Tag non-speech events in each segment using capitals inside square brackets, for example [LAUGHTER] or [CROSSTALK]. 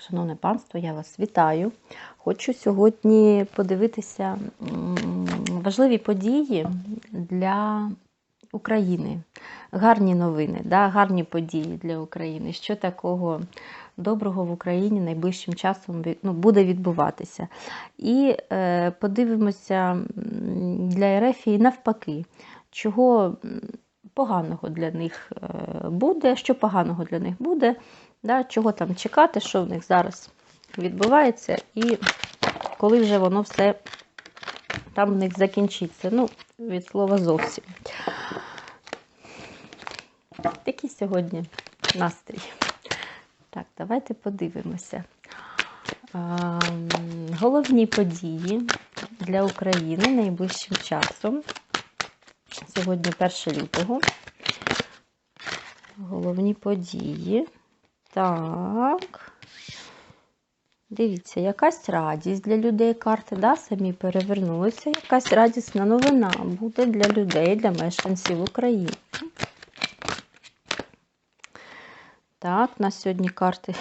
Шановне панство, я вас вітаю. Хочу сьогодні подивитися важливі події для України. Гарні новини, да, гарні події для України. Що такого доброго в Україні найближчим часом ну, буде відбуватися. І е, подивимося для Ерефії навпаки, чого поганого для них е, буде, що поганого для них буде, да, чого там чекати, що в них зараз відбувається, і коли вже воно все там в них закінчиться. Ну, від слова зовсім. Який сьогодні настрій? Так, давайте подивимося. Ем, Головні події для України найближчим часом. Сьогодні 1 лютого. Головні події. Так. Дивіться, якась радість для людей карти, да, самі перевернулися. Якась радісна новина буде для людей, для мешканців України. Так, на сьогодні карти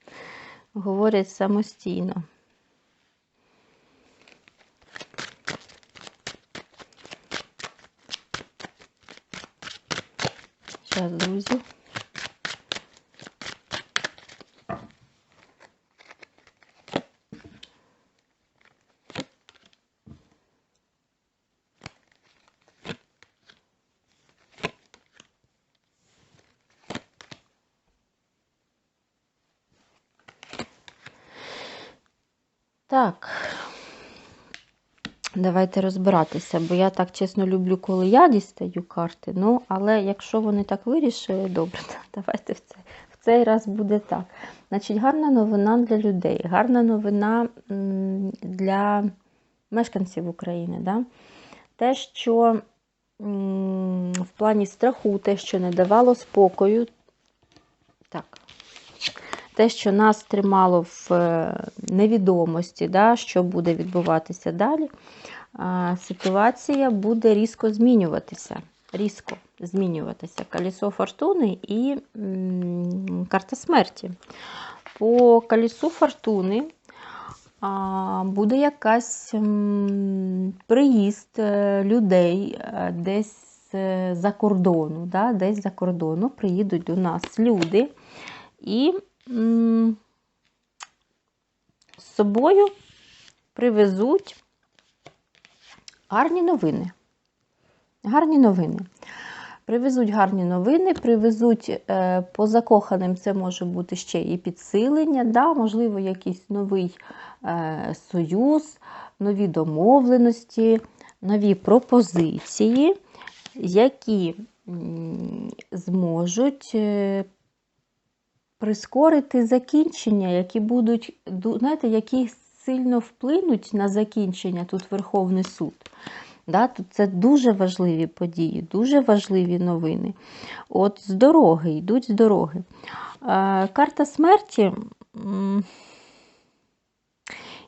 [LAUGHS] говорять самостійно. Зараз, друзі. Так. Давайте розбиратися, бо я так чесно люблю, коли я дістаю карти. Ну, але якщо вони так вирішили, добре, [LAUGHS] давайте в цей, в цей раз буде так. Значить, гарна новина для людей, гарна новина для мешканців України. Да? Те, що в плані страху, те, що не давало спокою, так. Те, що нас тримало в е, невідомості, да, що буде відбуватися далі, ситуація буде різко змінюватися. Різко змінюватися. Колесо фортуни і карта смерті. По колесу фортуни буде якась приїзд е, людей е, десь за кордону. Да, десь за кордону приїдуть до нас люди і з собою привезуть гарні новини. Гарні новини. Привезуть гарні новини, привезуть е, по закоханим, це може бути ще і підсилення, да, можливо, якийсь новий е, союз, нові домовленості, нові пропозиції, які зможуть е, прискорити закінчення, які будуть, знаєте, які сильно вплинуть на закінчення тут Верховний суд. Да, це дуже важливі події, дуже важливі новини. От з дороги, йдуть з дороги. Е, карта смерті.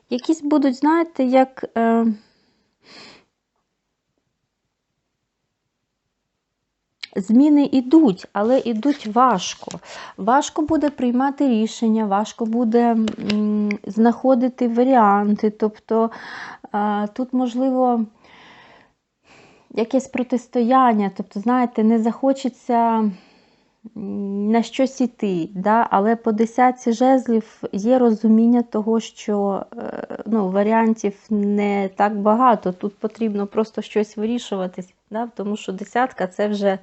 Якісь будуть, знаєте, як. Зміни йдуть, але йдуть важко. Важко буде приймати рішення, важко буде знаходити варіанти. Тобто тут, можливо, якесь протистояння, тобто, знаєте, не захочеться на щось іти, да? але по десятці жезлів є розуміння того, що е, ну, варіантів не так багато. Тут потрібно просто щось вирішувати, да? тому що десятка це вже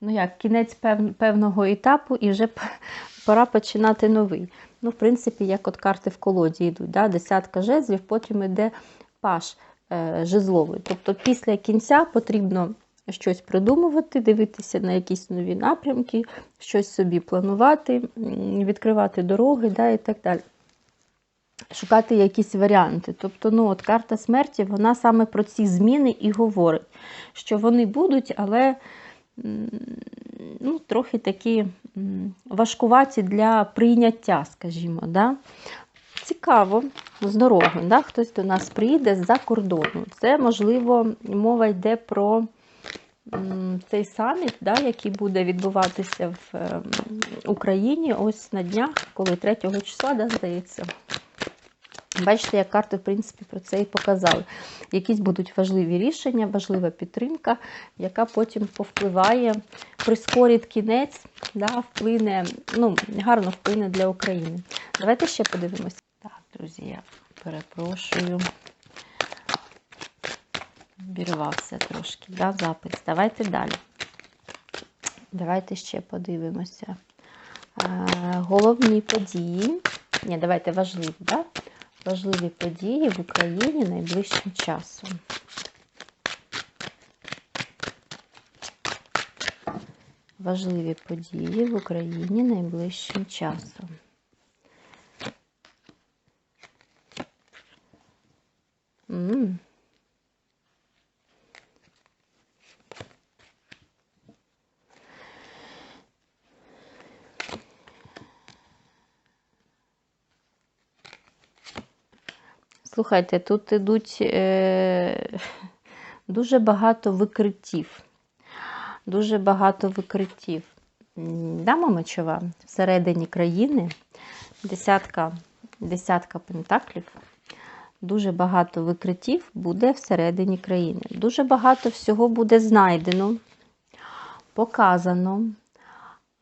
ну як, кінець пев- певного етапу і вже пора починати новий. Ну, в принципі, як от карти в колоді йдуть, да? десятка жезлів, потім йде паш е, жезловий. Тобто після кінця потрібно щось придумувати, дивитися на якісь нові напрямки, щось собі планувати, відкривати дороги да, і так далі. Шукати якісь варіанти. Тобто, ну, от карта смерті, вона саме про ці зміни і говорить, що вони будуть, але ну, трохи такі важкуваті для прийняття, скажімо. Да? Цікаво, з дороги. Да? Хтось до нас приїде з-за кордону. Це, можливо, мова йде про цей саміт, да, який буде відбуватися в Україні ось на днях, коли 3 числа, да, здається. Бачите, як карти, в принципі, про це і показали. Якісь будуть важливі рішення, важлива підтримка, яка потім повпливає, прискорить кінець, да, вплине, ну, гарно вплине для України. Давайте ще подивимося. Так, друзі, я перепрошую. Обірвався трошки, да, запис. Давайте далі. Давайте ще подивимося. Е, Головні події. Ні, давайте важливі, да? Важливі події в Україні найближчим часом. Важливі події в Україні найближчим часом. М. Слухайте, тут ідуть е, [LAUGHS] дуже багато викриттів. Дуже багато викриттів. Дама мечова всередині країни, десятка, десятка пентаклів. Дуже багато викриттів буде всередині країни. Дуже багато всього буде знайдено, показано.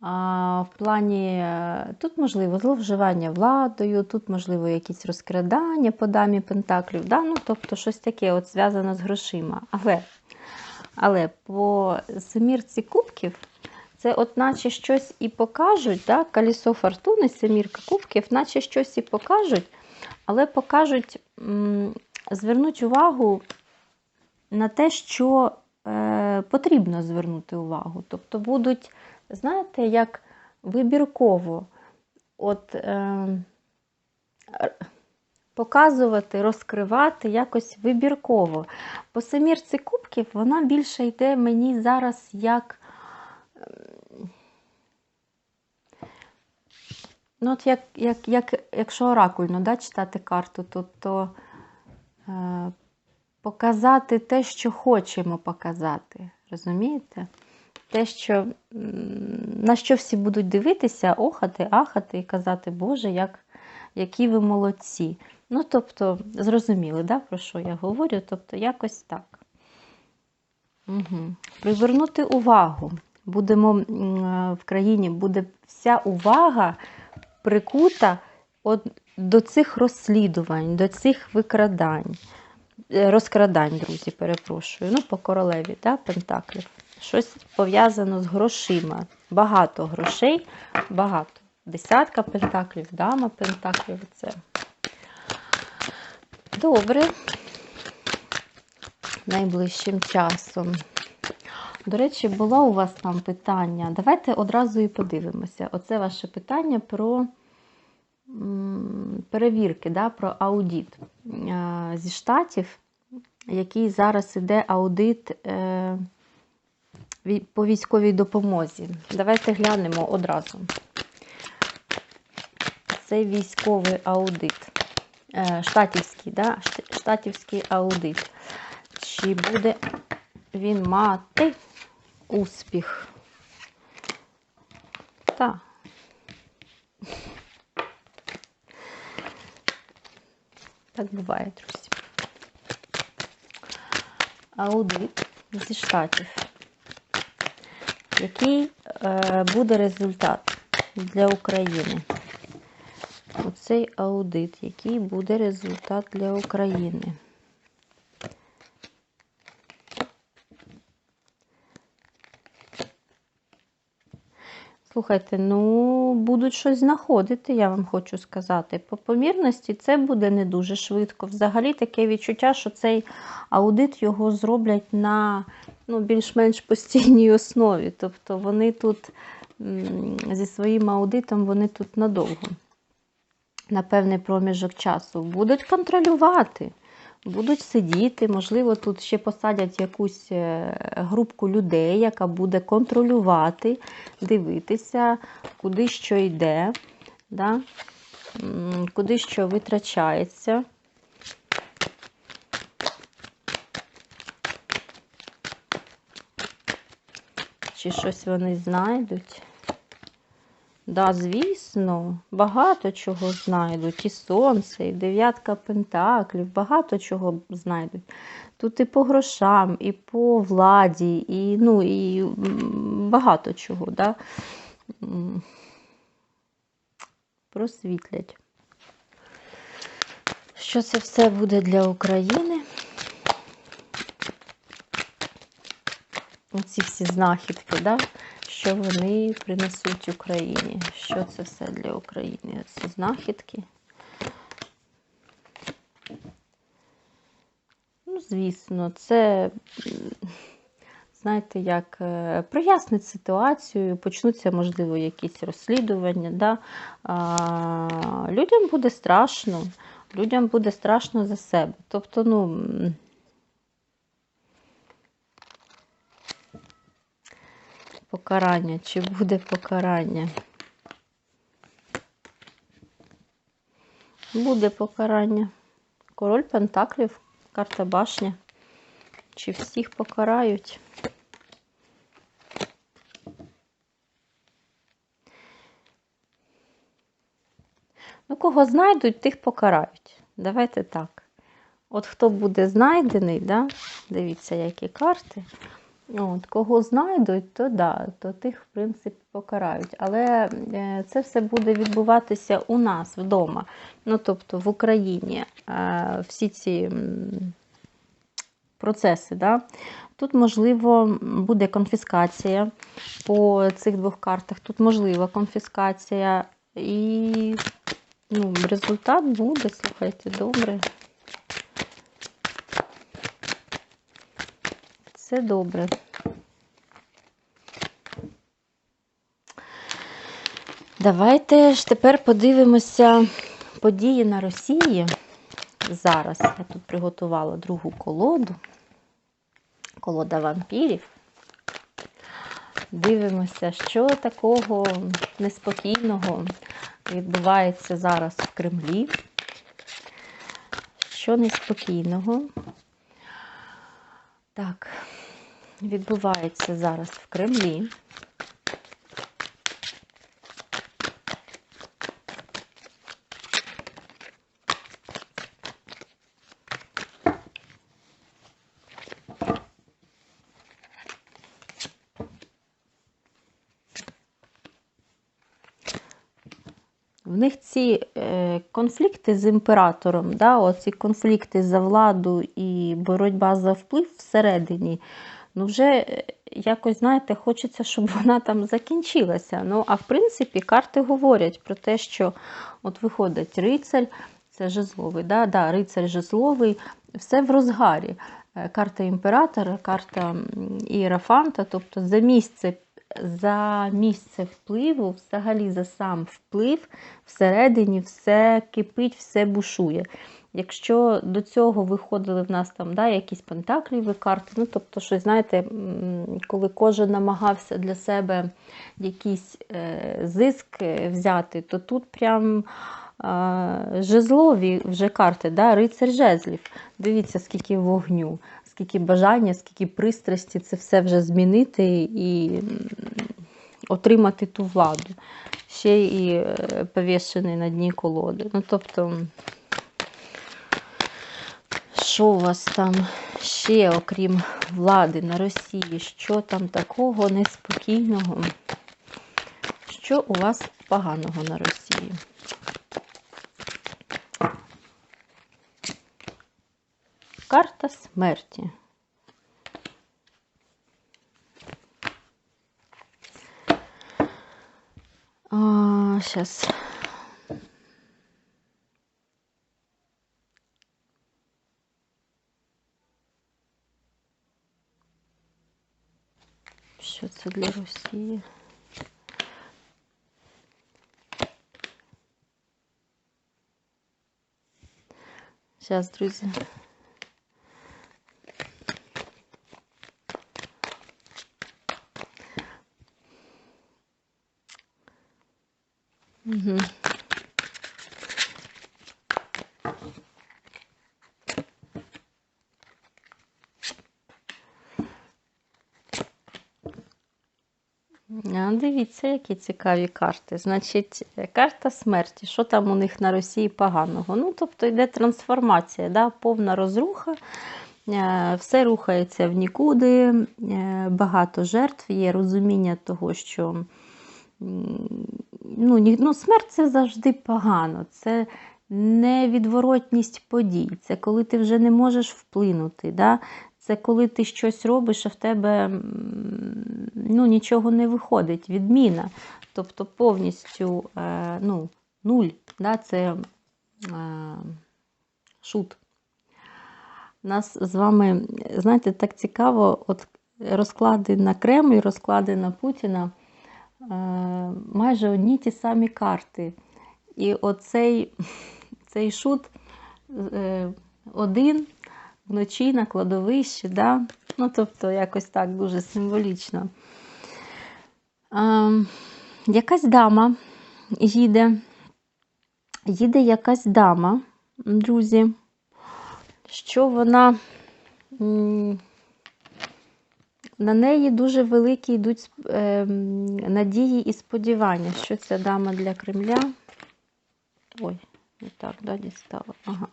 В плані, е, тут можливо зловживання владою, тут можливо якісь розкрадання по дамі пентаклів, да? ну, тобто щось таке от зв'язане з грошима. Але, але по семірці кубків це от наче щось і покажуть, да? колесо фортуни, семірка кубків, наче щось і покажуть, але покажуть, звернуть увагу на те, що е, потрібно звернути увагу. Тобто будуть знаєте, як вибірково от, е, показувати, розкривати якось вибірково. По семірці кубків вона більше йде мені зараз як. ем, Ну, от як, як, як, якщо оракульно да, читати карту, то, то е, показати те, що хочемо показати. Розумієте? Те, що, на що всі будуть дивитися, охати, ахати і казати, Боже, як, які ви молодці. Ну, тобто, зрозуміли, да, про що я говорю? Тобто, якось так. Угу. Привернути увагу. Будемо в країні буде вся увага прикута от до цих розслідувань, до цих викрадань. Е, Розкрадань, друзі, перепрошую. Ну, по королеві, да, Пентаклів. Щось пов'язано з грошима. Багато грошей, багато. Десятка пентаклів, дама пентаклів. Це. Добре. Найближчим часом. До речі, було у вас там питання. Давайте одразу і подивимося. Оце ваше питання про перевірки, да, про аудит Е, зі штатів, який зараз іде аудит. Е, по військовій допомозі. Давайте глянемо одразу. Це військовий аудит. Е, Штатівський, да? Штатівський аудит. Чи буде він мати успіх? Так. Так буває, друзі. Аудит зі штатів. Який е, буде результат для України? Оцей аудит, який буде результат для України? Слухайте, ну, будуть щось знаходити, я вам хочу сказати. По помірності це буде не дуже швидко. Взагалі таке відчуття, що цей аудит його зроблять на ну, більш-менш постійній основі. Тобто вони тут зі своїм аудитом вони тут надовго, на певний проміжок часу. Будуть контролювати, будуть сидіти, можливо, тут ще посадять якусь е, групку людей, яка буде контролювати, дивитися, куди що йде, да? куди що витрачається. Чи щось вони знайдуть? Да, звісно, багато чого знайдуть. І сонце, і дев'ятка пентаклів, багато чого знайдуть. Тут і по грошам, і по владі, і ну, і багато чого, да? Просвітлять. Що це все буде для України? Оці всі знахідки, да? що вони принесуть Україні. Що це все для України? Ці знахідки. Ну, звісно, це, знаєте, як е, прояснить ситуацію, почнуться, можливо, якісь розслідування. Да? А, людям буде страшно, людям буде страшно за себе. Тобто, ну. Покарання, чи буде покарання? Буде покарання. Король Пентаклів, карта башня. Чи всіх покарають? Ну, кого знайдуть, тих покарають. Давайте так. От хто буде знайдений, да? дивіться, які карти. От, кого знайдуть, то да, то тих, в принципі, покарають. Але е, це все буде відбуватися у нас вдома. Ну, тобто в Україні е, всі ці процеси. Да? Тут, можливо, буде конфіскація по цих двох картах. Тут можлива конфіскація. І ну, результат буде, слухайте, добре. Все добре. Давайте ж тепер подивимося події на Росії. Зараз я тут приготувала другу колоду. Колода вампірів. Дивимося, що такого неспокійного відбувається зараз в Кремлі. Що неспокійного. Так, відбувається зараз в Кремлі. В них ці е, конфлікти з імператором, да, оці конфлікти за владу і боротьба за вплив всередині, ну вже е, якось, знаєте, хочеться, щоб [LAUGHS] вона там закінчилася. Ну, а в принципі, карти говорять про те, що от виходить рицарь, це жезловий, да, да, рицарь жезловий, все в розгарі. Е, Карта імператора, карта м, тобто за місце за місце впливу, взагалі за сам вплив, всередині все кипить, все бушує. Якщо до цього виходили в нас там да, якісь пентакліві карти, ну тобто, щось, знаєте, коли кожен намагався для себе якийсь е, зиск взяти, то тут прям е, жезлові вже карти, да, рицар жезлів. Дивіться, скільки вогню, скільки бажання, скільки пристрасті це все вже змінити і отримати ту владу. Ще і е, повішений на дні колоди. Ну, тобто, що у вас там ще, окрім влади на Росії? Що там такого неспокійного? Що у вас поганого на Росії? Карта смерті. А, сейчас. Що це для Росії? Зараз, друзі. Угу. Дивіться, які цікаві карти. Значить, карта смерті. Що там у них на Росії поганого? Ну, тобто йде трансформація, да? повна розруха. Е, Все рухається в нікуди, е, багато жертв, є розуміння того, що ну, ні- ну, смерть це завжди погано. Це невідворотність подій. Це коли ти вже не можеш вплинути. Да? Це коли ти щось робиш, а в тебе ну, нічого не виходить, відміна. Тобто повністю е, ну, нуль. Да? Це е, шут. Нас з вами, знаєте, так цікаво, от розклади на Кремль, розклади на Путіна е, майже одні ті самі карти. І оцей [LAUGHS] цей шут один вночі на кладовищі, да? ну, тобто якось так дуже символічно. Е, якась дама їде, їде якась дама, друзі, що вона на неї дуже великі йдуть е, надії і сподівання, що ця дама для Кремля. Ой, не так, да, дістала. Ага.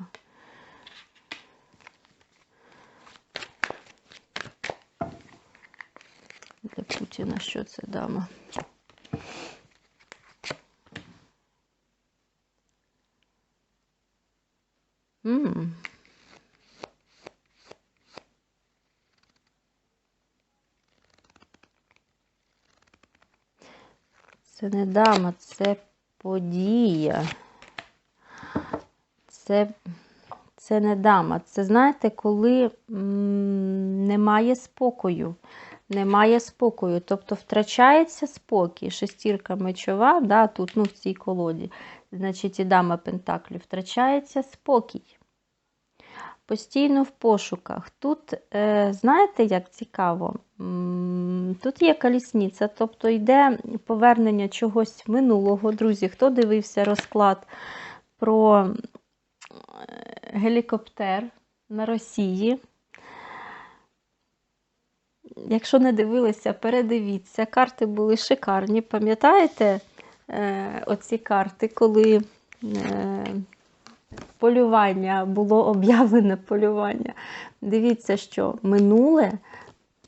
Для Путіна що це дама? М. Це не дама, це подія. Це, це не дама. Це, знаєте, коли м, немає спокою. Немає спокою. Тобто втрачається спокій. Шестірка мечова, да, тут ну, в цій колоді, значить, і дама Пентаклів, втрачається спокій. Постійно в пошуках. Тут, е, знаєте, як цікаво, тут є колісниця, тобто йде повернення чогось минулого. Друзі, хто дивився розклад про е, гелікоптер на Росії? Якщо не дивилися, передивіться. Карти були шикарні. Пам'ятаєте е, оці карти, коли е, полювання було об'явлене полювання? Дивіться, що минуле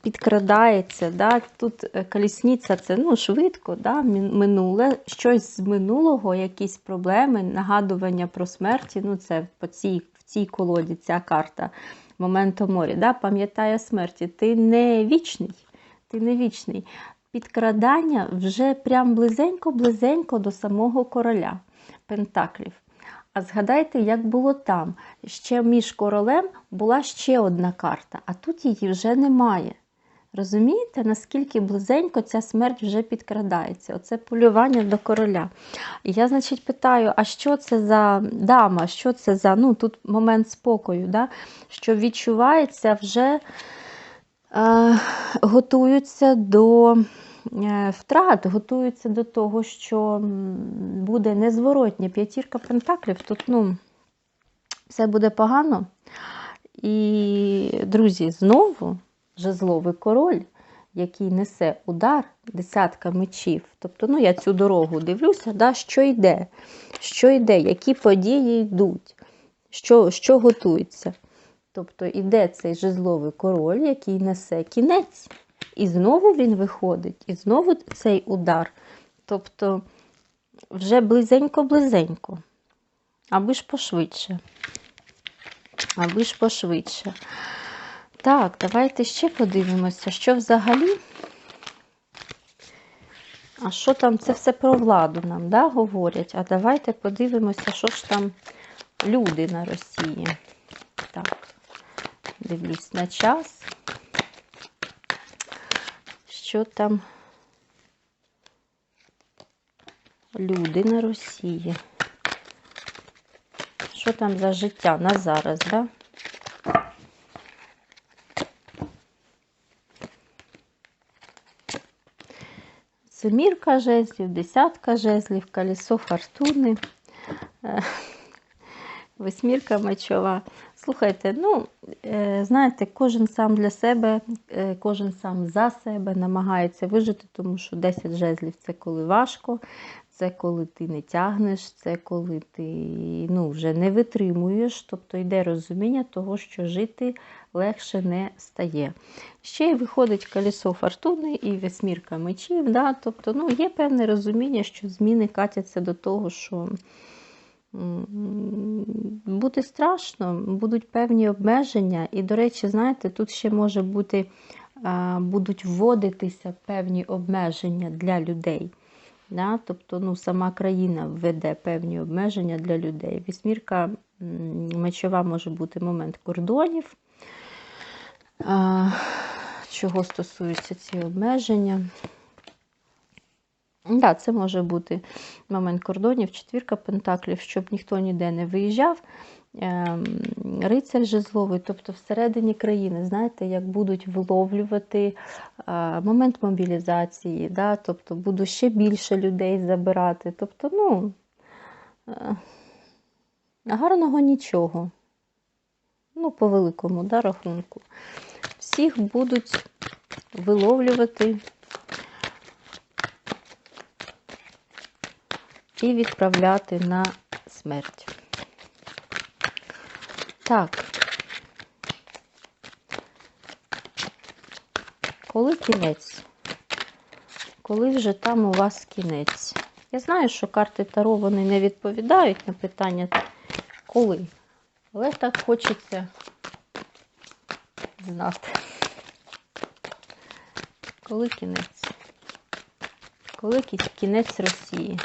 підкрадається. Да? Тут е, колісниця це ну, швидко, да? минуле, щось з минулого, якісь проблеми, нагадування про смерті. Ну, це по цій, цій колоді ця карта. Моменту морі, да? пам'ятає смерті. Ти не вічний. Ти не вічний. Підкрадання вже прям близенько-близенько до самого короля Пентаклів. А згадайте, як було там. Ще між королем була ще одна карта, а тут її вже немає. Розумієте, наскільки близенько ця смерть вже підкрадається? Оце полювання до короля. І я, значить, питаю: а що це за дама? Що це за ну, тут момент спокою, да? що відчувається вже е, готуються до е, втрат, готуються до того, що буде незворотня п'ятірка пентаклів. Тут ну, все буде погано. І, друзі, знову жезловий король, який несе удар, десятка мечів. Тобто, ну, я цю дорогу дивлюся, да, що йде, що йде, які події йдуть, що, що готується. Тобто іде цей жезловий король, який несе кінець. І знову він виходить, і знову цей удар. Тобто вже близенько-близенько. Аби ж пошвидше. Аби ж пошвидше. Так, давайте ще подивимося, що взагалі. А що там, це все про владу нам да, говорять. А давайте подивимося, що ж там люди на Росії. Так, дивлюсь на час. Що там люди на Росії? Що там за життя на зараз, да? Семірка жезлів, десятка жезлів, колесо фортуни. Е, Восьмірка мечова. Слухайте, ну, е, знаєте, кожен сам для себе, е, кожен сам за себе намагається вижити, тому що 10 жезлів це коли важко, це коли ти не тягнеш, це коли ти ну, вже не витримуєш, тобто йде розуміння того, що жити легше не стає. Ще й виходить колесо фортуни і восьмірка мечів. Да? Тобто ну, є певне розуміння, що зміни катяться до того, що буде страшно, будуть певні обмеження. І, до речі, знаєте, тут ще може бути, будуть вводитися певні обмеження для людей. Да? Тобто ну, сама країна введе певні обмеження для людей. Вісьмірка мечова може бути момент кордонів. А, чого стосуються ці обмеження? Да, це може бути момент кордонів, четвірка пентаклів, щоб ніхто ніде не виїжджав. Ем, Рицар жезловий, тобто всередині країни, знаєте, як будуть виловлювати момент мобілізації, да, тобто буду ще більше людей забирати. Тобто, ну, е, гарного нічого. Ну, по великому да, рахунку. Всіх будуть виловлювати і відправляти на смерть. Так. Коли кінець? Коли вже там у вас кінець? Я знаю, що карти Таро вони не відповідають на питання коли. Але так хочеться знати. Коли кінець? Коли кінець Росії?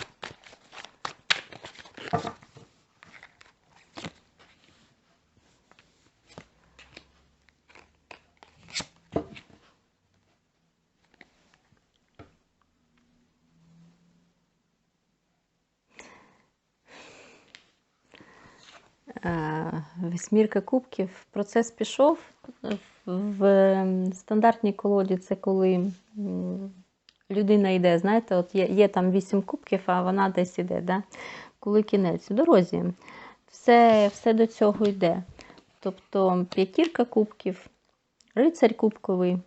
Вісьмірка кубків. Процес пішов. В стандартній колоді це коли людина йде, знаєте, от є, є там вісім кубків, а вона десь іде. Да? Коли кінець у дорозі. Все, все до цього йде. Тобто п'ятірка кубків, рицарь кубковий.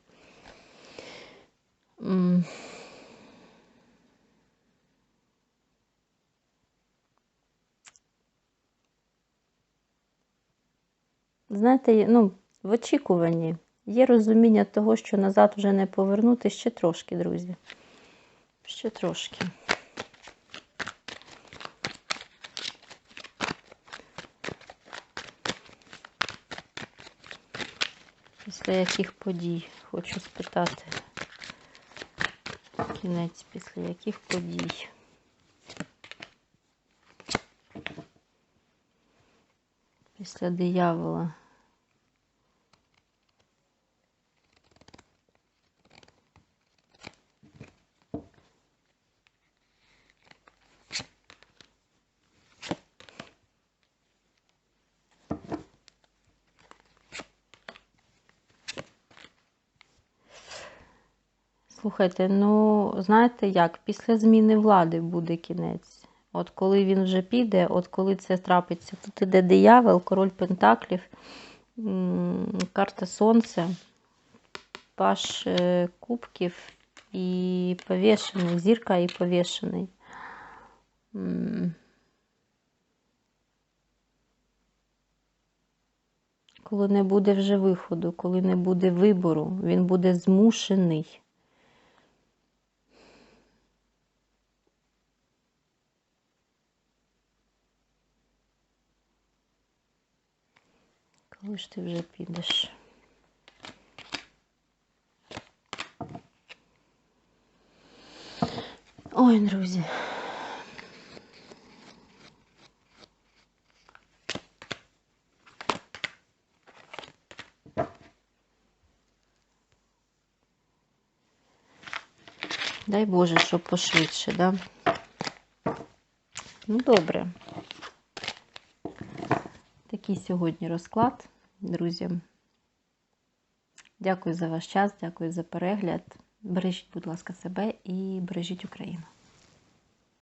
Знаєте, ну, в очікуванні є розуміння того, що назад вже не повернути ще трошки, друзі. Ще трошки. Після яких подій хочу спитати. Кінець після яких подій. Після диявола. Слухайте, ну знаєте як, після зміни влади буде кінець. От коли він вже піде, от коли це трапиться, тут іде диявол, король Пентаклів, карта Сонця, паш е, кубків і повішений, зірка і повішений. Коли не буде вже виходу, коли не буде вибору, він буде змушений. Коли ж ти вже підеш? Ой, друзі. Дай Боже, щоб пошвидше, да? Ну, добре. Такий сьогодні розклад, друзі. Дякую за ваш час, дякую за перегляд. Бережіть, будь ласка, себе і бережіть Україну.